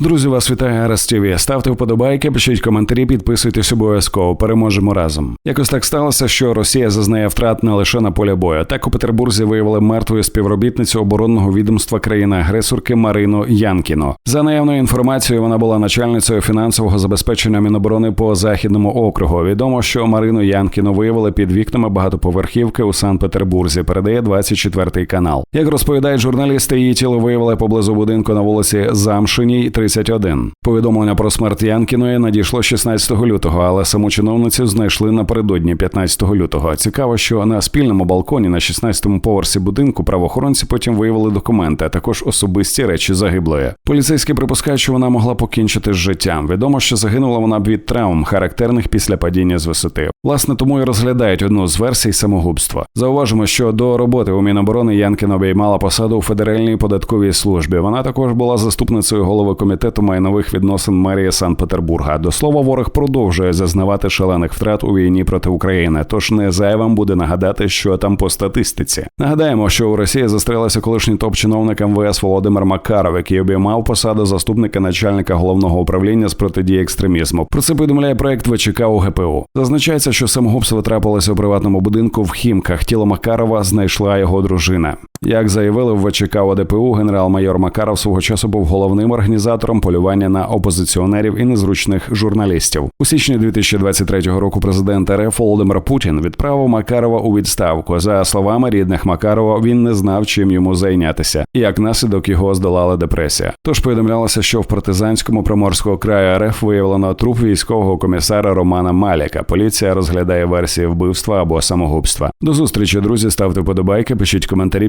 Друзі, вас вітає Арас ТВ. Ставте вподобайки, пишіть коментарі, підписуйтесь обов'язково. Переможемо разом. Якось так сталося, що Росія зазнає втрат не лише на полі бою. Так у Петербурзі виявили мертвою співробітницю оборонного відомства країни-агресорки Марину Янкіно. За наявною інформацією, вона була начальницею фінансового забезпечення Міноборони по західному округу. Відомо, що Марину Янкіно виявили під вікнами багатоповерхівки у Санкт-Петербурзі. Передає 24 канал. Як розповідають журналісти, її тіло виявили поблизу будинку на вулиці Замшиній, 31. Повідомлення про смерть Янкіної надійшло 16 лютого, але саму чиновницю знайшли напередодні 15 лютого. Цікаво, що на спільному балконі на 16-му поверсі будинку правоохоронці потім виявили документи, а також особисті речі загиблої. Поліцейські припускають, що вона могла покінчити з життям. Відомо, що загинула вона від травм, характерних після падіння з висоти. Власне, тому і розглядають одну з версій самогубства. Зауважимо, що до роботи у Міноборони Янкін обіймала посаду у федеральній податковій службі. Вона також була заступницею голови комітету майнових відносин мерії Санкт-Петербурга. До слова, ворог продовжує зазнавати шалених втрат у війні проти України. Тож не зайвим буде нагадати, що там по статистиці. Нагадаємо, що у Росії застрелився колишній топ-чиновник МВС Володимир Макаров, який обіймав посаду заступника начальника головного управління з протидії екстремізму. Про це повідомляє проект ВЧК у ГПУ. Зазначається, що самогубство трапилося у приватному будинку в Хімках. Тіло Макарова знайшла його дружина. Як заявили в ВЧК ОДПУ, генерал-майор Макаров свого часу був головним організатором полювання на опозиціонерів і незручних журналістів. У січні 2023 року президент РФ Володимир Путін відправив Макарова у відставку. За словами рідних Макарова, він не знав, чим йому зайнятися, і як наслідок його здолала депресія. Тож повідомлялося, що в партизанському приморського краю РФ виявлено труп військового комісара Романа Маляка. Поліція розглядає версії вбивства або самогубства. До зустрічі, друзі. Ставте вподобайки, пишіть коментарі,